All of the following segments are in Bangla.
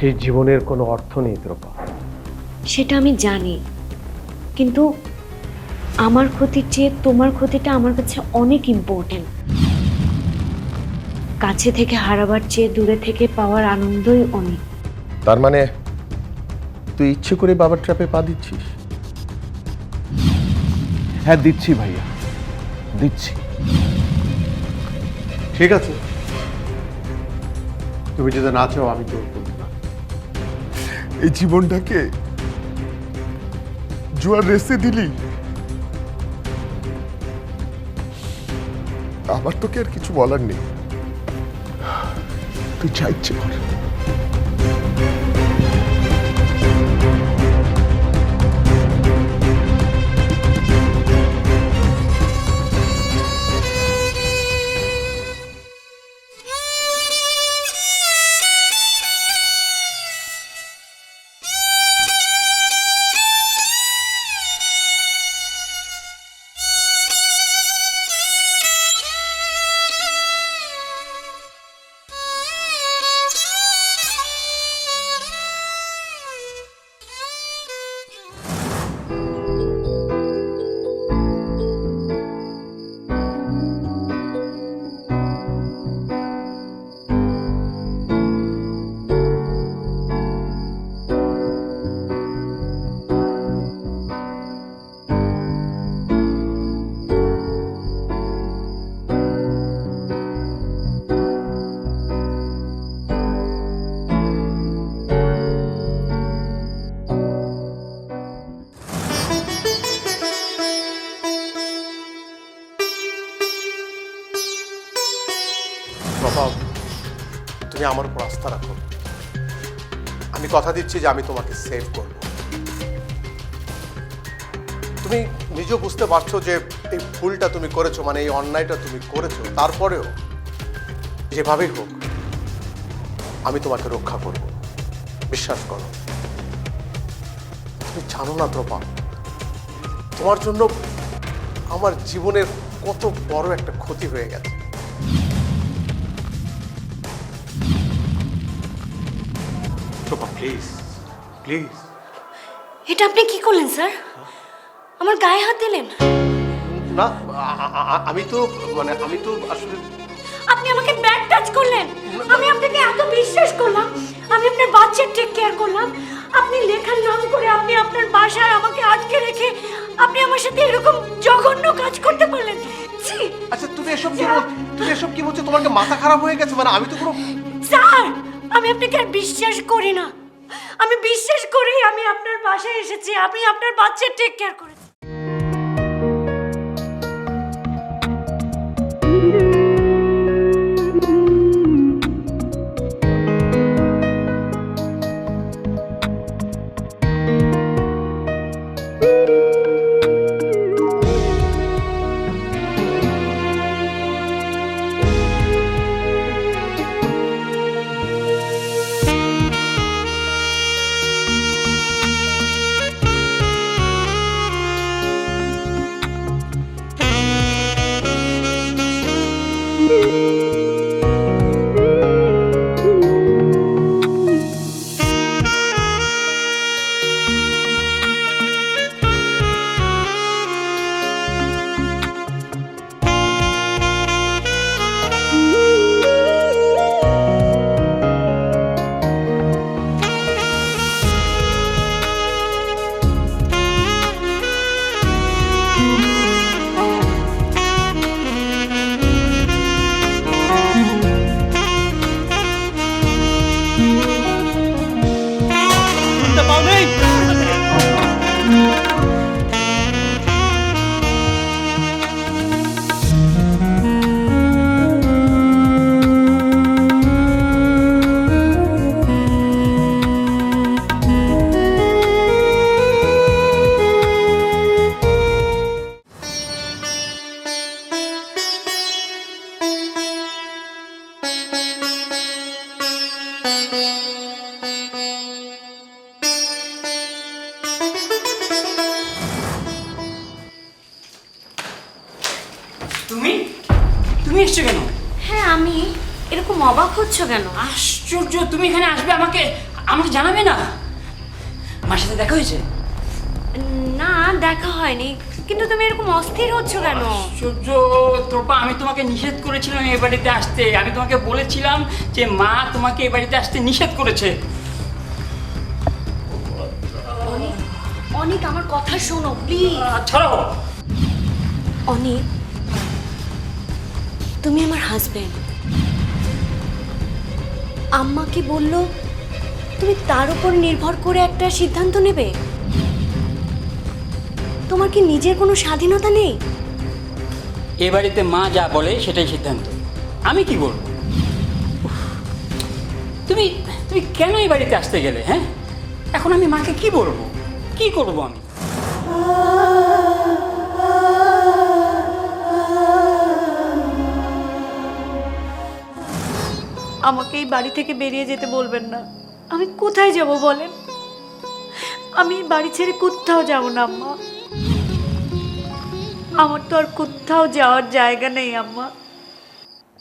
সেই জীবনের কোনো অর্থ নেই দ্রোপা। সেটা আমি জানি। কিন্তু আমার ক্ষতির চেয়ে তোমার ক্ষতিটা আমার কাছে অনেক ইম্পর্টেন্ট কাছে থেকে হারাবার চেয়ে দূরে থেকে পাওয়ার আনন্দই অনেক। তার মানে তুই ইচ্ছে করে বাবার ট্র্যাপে পা দিচ্ছিস? হ্যাঁ দিচ্ছি ভাইয়া। দিচ্ছি। ঠিক আছে। তুমি যদি না চাও আমি জোর না এই জীবনটাকে জুয়ার রেসে দিলি? আমার তোকে আর কিছু বলার নেই। তুই যা ইচ্ছে কর। কথা দিচ্ছি যে আমি তোমাকে সেভ করব। তুমি নিজেও বুঝতে পারছ যে এই ভুলটা তুমি করেছ মানে এই অন্যায়টা তুমি করেছ, তারপরেও যেভাবেই হোক, আমি তোমাকে রক্ষা করব। বিশ্বাস করো। তুমি জানো না দ্রোপা, তোমার জন্য আমার জীবনের কত বড় একটা ক্ষতি হয়ে গেছে। প্লিজ প্লিজ এটা আপনি কি করলেন স্যার? আমার গায়ে হাত দিলেন। না আমি তো মানে আমি তো আসলে আপনি আমাকে ব্যাড টাচ করলেন। আমি আপনাকে এত বিশ্বাস করলাম। আমি আপনার বাচ্চার টেক কেয়ার করলাম। আপনি লেখার নাম করে আপনি আপনার বাসায় আমাকে আটকে রেখে আপনি আমার সাথে এরকম জঘন্য কাজ করতে পারলেন। আচ্ছা তুমি এসব কি তুমি এসব কি বলছো? তোমার মাথা খারাপ হয়ে গেছে? মানে আমি তো পুরো স্যার আমি আপনাকে আর বিশ্বাস করি না। আমি বিশ্বাস করি আমি আপনার বাসায় এসেছি। আমি আপনার বাচ্চার টেক কেয়ার করেছি না দেখা হয়নি। কিন্তু তুমি এরকম অস্থির হচ্ছ কেন? সূর্য তোপা আমি তোমাকে নিষেধ করেছিলাম এ বাড়িতে আসতে। আমি তোমাকে বলেছিলাম যে মা তোমাকে এ বাড়িতে আসতে নিষেধ করেছে। অনেক অনেক আমার কথা শোনো প্লিজ ছাড়ো। অনেক তুমি আমার হাজবেন্ড আম্মা কি বলল তুমি তার উপর নির্ভর করে একটা সিদ্ধান্ত নেবে? তোমার কি নিজের কোনো স্বাধীনতা নেই? এ বাড়িতে মা যা বলে সেটাই সিদ্ধান্ত। আমি কি বলব? তুমি তুমি কেন এই বাড়িতে আসতে গেলে হ্যাঁ? এখন আমি মাকে কি বলব? কি করব আমি? আমাকে এই বাড়ি থেকে বেরিয়ে যেতে বলবেন না। আমি কোথায় যাব বলেন? আমি বাড়ি ছেড়ে কোথাও যাব না, আম্মা। আমার তো আর কোথাও যাওয়ার জায়গা নেই, আম্মা।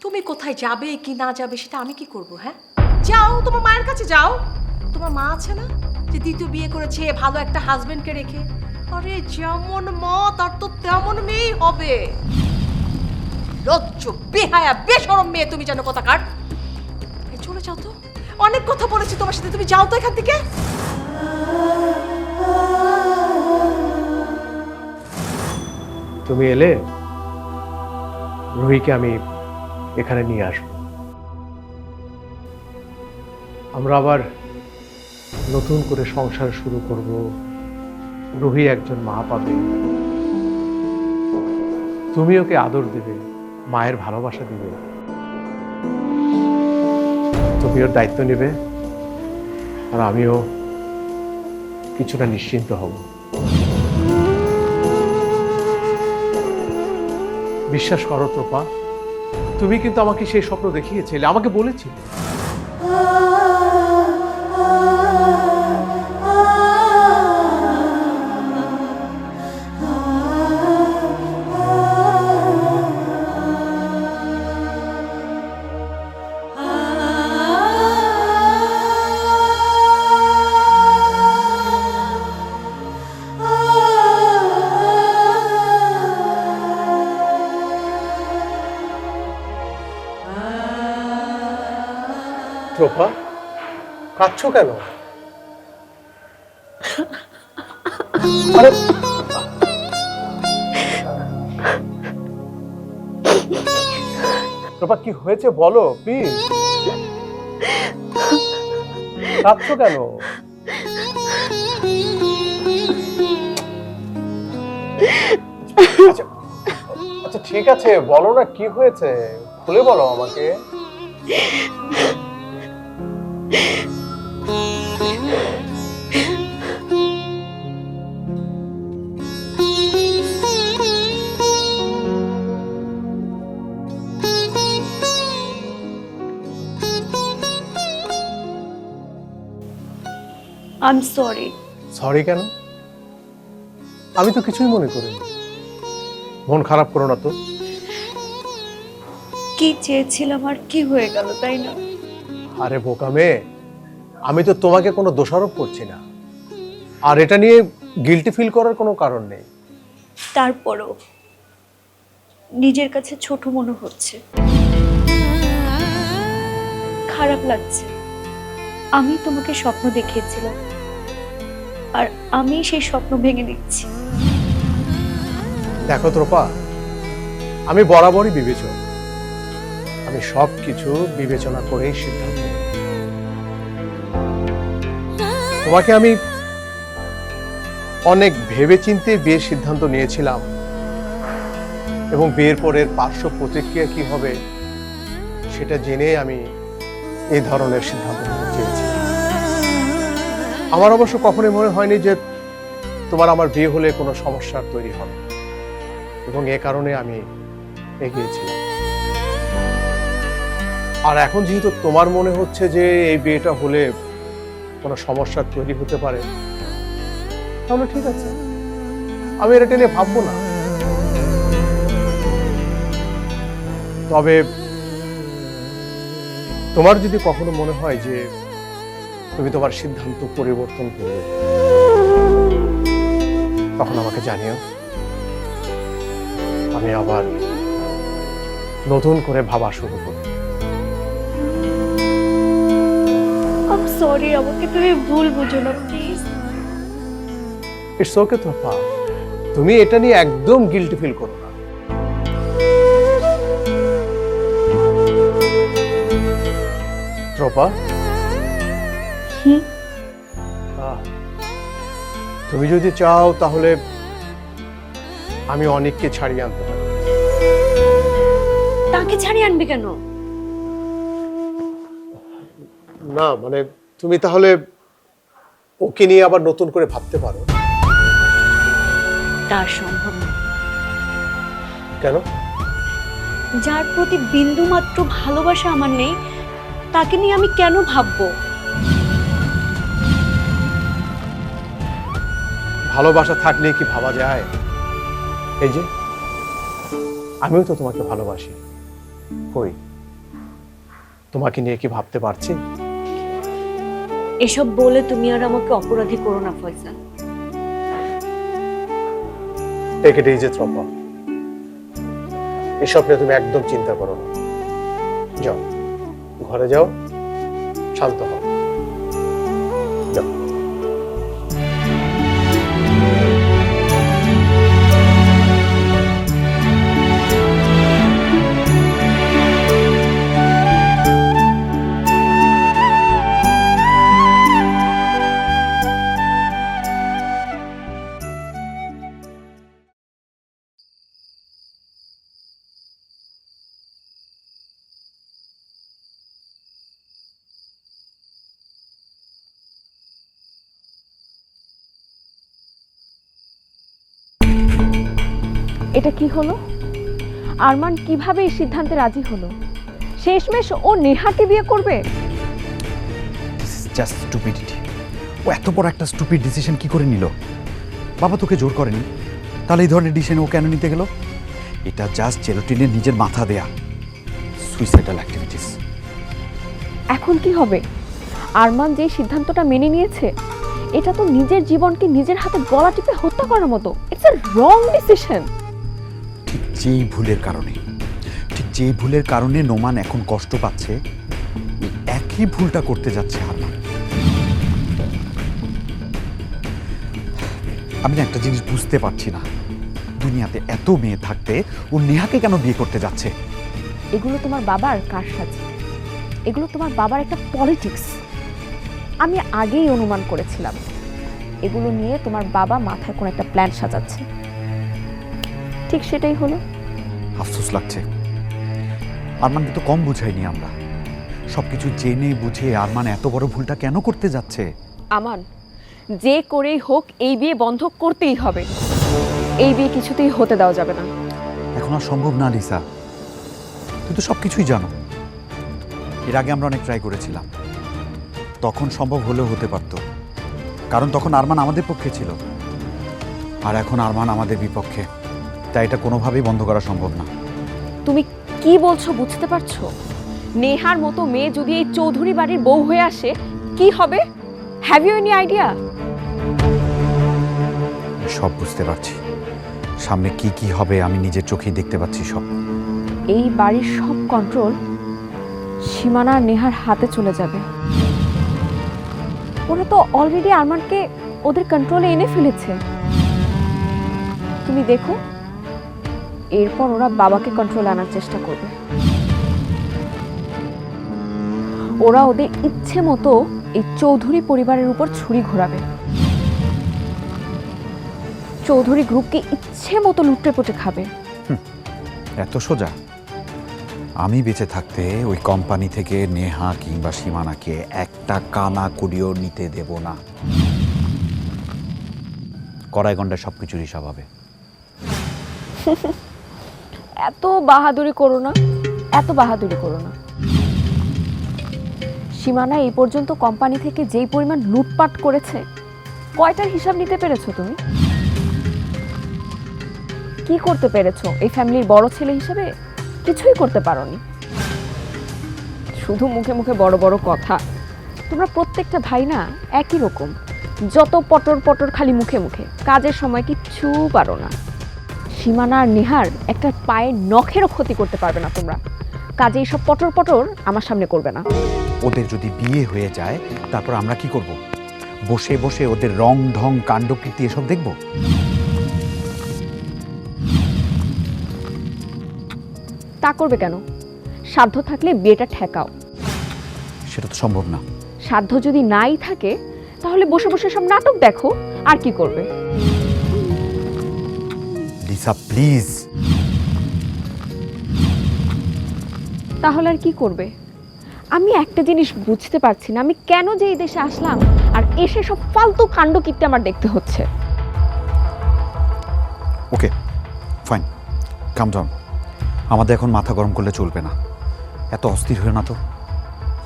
তুমি কোথায় যাবে কি না যাবে সেটা আমি কি করব হ্যাঁ? যাও, তোমার মায়ের কাছে যাও। তোমার মা আছে না? যে দ্বিতীয় বিয়ে করেছে, ভালো একটা হাজবেন্ডকে রেখে। আরে, যেমন মা তার তো তেমন মেয়েই হবে। লজ্জ, বেহায়া বেসরম মেয়ে তুমি যেন কথা কাট এই, চলে যাও তো। অনেক কথা বলেছি তোমার সাথে। তুমি যাও তো এখান থেকে। তুমি এলে রুহিকে আমি এখানে নিয়ে আসব। আমরা আবার নতুন করে সংসার শুরু করব। রুহি একজন মা পাবে তুমি ওকে আদর দেবে, মায়ের ভালোবাসা দিবে। তুমি ওর দায়িত্ব নেবে আর আমিও কিছুটা নিশ্চিন্ত হব। বিশ্বাস করো প্রপা তুমি কিন্তু আমাকে সেই স্বপ্ন দেখিয়েছিলে আমাকে বলেছিলে। কাঁদছো কেন? আরে কি হয়েছে বলো প্লিজ কাঁদছো কেন? আচ্ছা আচ্ছা ঠিক আছে, বলো না কি হয়েছে, খুলে বলো আমাকে। আই এম সরি সরি কেন? আমি তো কিছুই মনে করিনি। মন খারাপ করো না তো। কি চেয়েছিলাম আর কি হয়ে গেল তাই না? আরে বোকা মেয়ে আমি তো তোমাকে কোনো দোষারোপ করছি না। আর এটা নিয়ে গিলটি ফিল করার কোনো কারণ নেই। তারপরও নিজের কাছে ছোট মনে হচ্ছে। খারাপ লাগছে। আমি তোমাকে স্বপ্ন দেখিয়েছিলাম। আর আমি সেই স্বপ্ন ভেঙে দিচ্ছি। দেখো ত্রপা, আমি বরাবরই বিবেচক আমি সব কিছু বিবেচনা করেই সিদ্ধান্ত। তোমাকে আমি অনেক ভেবেচিন্তে বিয়ের সিদ্ধান্ত নিয়েছিলাম এবং বিয়ের পরের পার্শ্ব প্রতিক্রিয়া কি হবে সেটা জেনে আমি এই ধরনের সিদ্ধান্ত নিতে চেয়েছি। আমার অবশ্য কখনোই মনে হয়নি যে তোমার আমার বিয়ে হলে কোনো সমস্যার তৈরি হবে এবং এ কারণে আমি এগিয়েছিলাম আর এখন যেহেতু তোমার মনে হচ্ছে যে এই বিয়েটা হলে কোনো সমস্যা তৈরি হতে পারে, তাহলে ঠিক আছে। আমি এটা নিয়ে ভাববো না। তবে তোমার যদি কখনো মনে হয় যে তুমি তোমার সিদ্ধান্ত পরিবর্তন করবে। তখন আমাকে জানিও আমি আবার নতুন করে ভাবা শুরু সরি আমাকে তুমি ভুল বুঝো না প্লিজ ইটস ওকে তোফা তুমি এটা নিয়ে একদম গিল্টি ফিল করো না। ত্রপা আহ, তুমি যদি চাও তাহলে আমি অনেককে ছাড়িয়ে আনতে পারি। তাকে ছাড়িয়ে আনবে কেন? না মানে তুমি তাহলে ওকে নিয়ে আবার নতুন করে ভাবতে পারো। তার সম্ভব না। কেন? যার প্রতি বিন্দু মাত্র ভালোবাসা আমার নেই তাকে নিয়ে আমি কেন ভাববো? ভালোবাসা থাকলে কি ভাবা যায়? এই যে আমিও তো তোমাকে ভালোবাসি। কই? তোমাকে নিয়ে কি ভাবতে পারছি? এসব বলে তুমি আর আমাকে অপরাধী করো না Faisal. Take it easy Tropa. এসব নিয়ে তুমি একদম চিন্তা করো না। যাও ঘরে যাও শান্ত হও। যাও। Thank you. এটা কি হলো? আরমান কীভাবে এই সিদ্ধান্তে রাজি হলো? শেষমেশ ও নেহাকে বিয়ে করবে? জাস্ট স্টুপিডিটি ও এত বড় একটা স্টুপিড ডিসিশন কি করে নিল? বাবা তোকে জোর করেনি? তাহলে এই ধরনের ডিসিশন ও কেন নিতে গেল? এটা জাস্ট জেলোটিনের নিজের মাথা দেয়া সুইসাইডাল অ্যাক্টিভিটিস এখন কি হবে? আরমান যে সিদ্ধান্তটা মেনে নিয়েছে এটা তো নিজের জীবনকে নিজের হাতে গলা টিপে হত্যা করার মতো। ইটস আ রং ডিসিশন ঠিক যেই ভুলের কারণে। ঠিক যেই ভুলের কারণে নোমান এখন কষ্ট পাচ্ছে একই ভুলটা করতে যাচ্ছে আরমান আমি একটা জিনিস বুঝতে পারছি না। দুনিয়াতে এত মেয়ে থাকতে ও নেহাকে কেন বিয়ে করতে যাচ্ছে? এগুলো তোমার বাবার কারসাজি এগুলো তোমার বাবার একটা পলিটিক্স আমি আগেই অনুমান করেছিলাম। এগুলো নিয়ে তোমার বাবা মাথায় কোনো একটা প্ল্যান সাজাচ্ছে। ঠিক সেটাই হলো। আফসোস লাগছে। আরমানকে তো কম বুঝাইনি আমরা। সবকিছু জেনে বুঝে আরমান এত বড় ভুলটা কেন করতে যাচ্ছে? আমান যে করেই হোক এই বিয়ে বন্ধ করতেই হবে। এই বিয়ে কিছুতেই হতে দেওয়া যাবে না। এখন আর সম্ভব না লিসা। তুই তো সব কিছুই জানো। এর আগে আমরা অনেক ট্রাই করেছিলাম। তখন সম্ভব হলেও হতে পারতো। কারণ তখন আরমান আমাদের পক্ষে ছিল। আর এখন আরমান আমাদের বিপক্ষে। তাই এটা কোনোভাবেই বন্ধ করা সম্ভব না। তুমি কি বলছো বুঝতে পারছ? নেহার মতো মেয়ে যদি এই চৌধুরী বাড়ির বউ হয়ে আসে কি হবে? হ্যাভ ইউ এনি আইডিয়া সব বুঝতে পারছি। সামনে কি কি হবে আমি নিজের চোখেই দেখতে পাচ্ছি সব। এই বাড়ির সব কন্ট্রোল সীমানা নেহার হাতে চলে যাবে। ওরা তো অলরেডি আরমানকে ওদের কন্ট্রোলে এনে ফেলেছে। তুমি দেখো। এরপর ওরা বাবাকে কন্ট্রোল আনার চেষ্টা করবে। ওরা ওদের ইচ্ছে মতো এই চৌধুরী পরিবারের উপর ছুরি ঘোরাবে। চৌধুরী গ্রুপকে ইচ্ছে মতো লুটে পুটে খাবে। এত সোজা। আমি বেঁচে থাকতে ওই কোম্পানি থেকে নেহা কিংবা সীমানাকে একটা কানা কুড়িও নিতে দেব না। কড়াই গন্ডায় সব কিছুর হিসাব হবে এত বাহাদুরি করো না, এত বাহাদুরি করো না। সীমানা এই পর্যন্ত কোম্পানি থেকে যেই পরিমাণ লুটপাট করেছে, কয়টার হিসাব নিতে পেরেছ তুমি? কি করতে পেরেছ এই ফ্যামিলির বড় ছেলে হিসেবে? কিছুই করতে পারোনি। শুধু মুখে মুখে বড় বড় কথা। তোমরা প্রত্যেকটা ভাই না একই রকম। যত পটর পটর খালি মুখে মুখে, কাজের সময় কিচ্ছু পারো না। সীমানা আর নেহার একটা পায়ের নখেরও ক্ষতি করতে পারবে না তোমরা। কাজে এইসব পটর পটর আমার সামনে করবে না। ওদের যদি বিয়ে হয়ে যায় তারপর আমরা কি করব? বসে বসে ওদের রং ঢং কাণ্ডকৃতি এসব দেখব? তা করবে কেন? সাধ্য থাকলে বিয়েটা ঠেকাও। সেটা তো সম্ভব না। সাধ্য যদি নাই থাকে তাহলে বসে বসে সব নাটক দেখো আর কি করবে? লিসা প্লিজ তাহলে আর কি করবে? আমি একটা জিনিস বুঝতে পারছি না আমি কেন যে এই দেশে আসলাম আর এসে সব ফালতু কাণ্ড কীর্তি আমার দেখতে হচ্ছে। ওকে ফাইন কাম ডাউন আমাদের এখন মাথা গরম করলে চলবে না। এত অস্থির হয়ে না তো?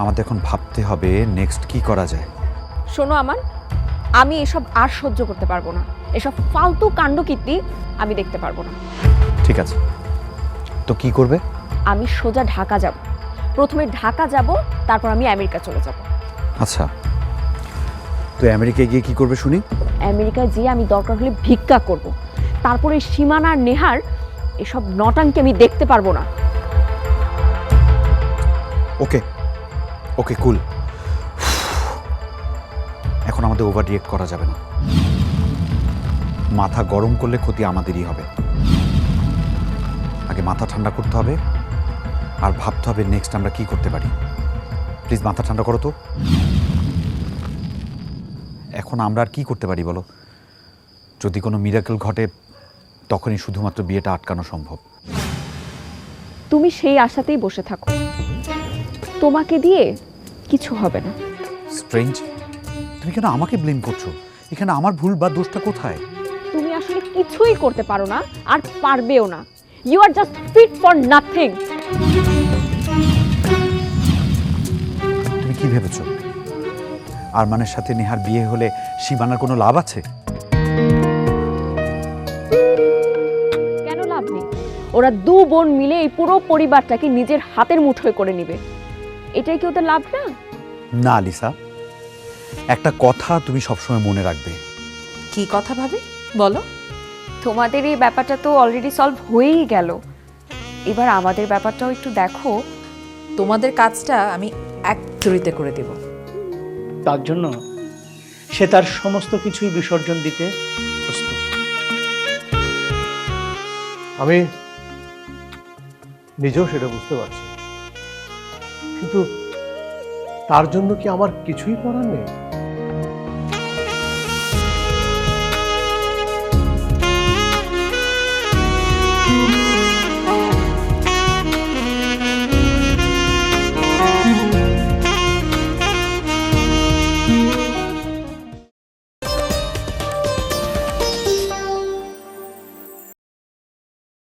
আমাদের এখন ভাবতে হবে নেক্সট কি করা যায়। শোনো আমার আমি এসব আর সহ্য করতে পারব না। এসব ফালতু কাণ্ড কীর্তি আমি দেখতে পারব না। ঠিক আছে। তো কি করবে? আমি সোজা ঢাকা যাব। প্রথমে ঢাকা যাব তারপর আমি আমেরিকা চলে যাব। আচ্ছা। তো আমেরিকায় গিয়ে কি করবে শুনি? আমেরিকায় যেয়ে আমি দরকার হলে ভিক্ষা করব। তারপরে সীমানা আর নেহার এসব নটানকে আমি দেখতে পারব না। ওকে। ওকে কুল। আমাদের ওভার রিয়েক্ট করা যাবে না। মাথা গরম করলে ক্ষতি আমাদেরই হবে। আগে মাথা ঠান্ডা করতে হবে আর ভাবতে হবে নেক্সট আমরা কি করতে পারি। প্লিজ মাথা ঠান্ডা করো তো। এখন আমরা আর কি করতে পারি বলো? যদি কোনো মিরাকেল ঘটে তখনই শুধুমাত্র বিয়েটা আটকানো সম্ভব। তুমি সেই আশাতেই বসে থাকো। তোমাকে দিয়ে কিছু হবে না। স্ট্রেঞ্জ তুমি কেন আমাকে ব্লেম করছ? এখানে আমার ভুল বা দোষটা কোথায়? তুমি আসলে কিছুই করতে পারো না আর পারবেও না। You are just fit for nothing তুমি কি ভেবেছো? আরমানের সাথে নেহার বিয়ে হলে সীমানার কোনো লাভ আছে? কেন লাভ নেই? ওরা দু বোন মিলে এই পুরো পরিবারটাকে নিজের হাতের মুঠোয় করে নেবে। এটাই কি ওদের লাভ না? না লিসা। একটা কথা তুমি সবসময় মনে রাখবে। কি কথা ভাবি? বলো। তোমাদের এই ব্যাপারটা তো অলরেডি সলভ হয়েই গেল। এবার আমাদের ব্যাপারটাও একটু দেখো। তোমাদের কাজটা আমি এক চুরিতে করে দেব। তার জন্য সে তার সমস্ত কিছুই বিসর্জন দিতে প্রস্তুত। আমি নিজেও সেটা বুঝতে পারছি। কিন্তু তার জন্য কি আমার কিছুই করার নেই?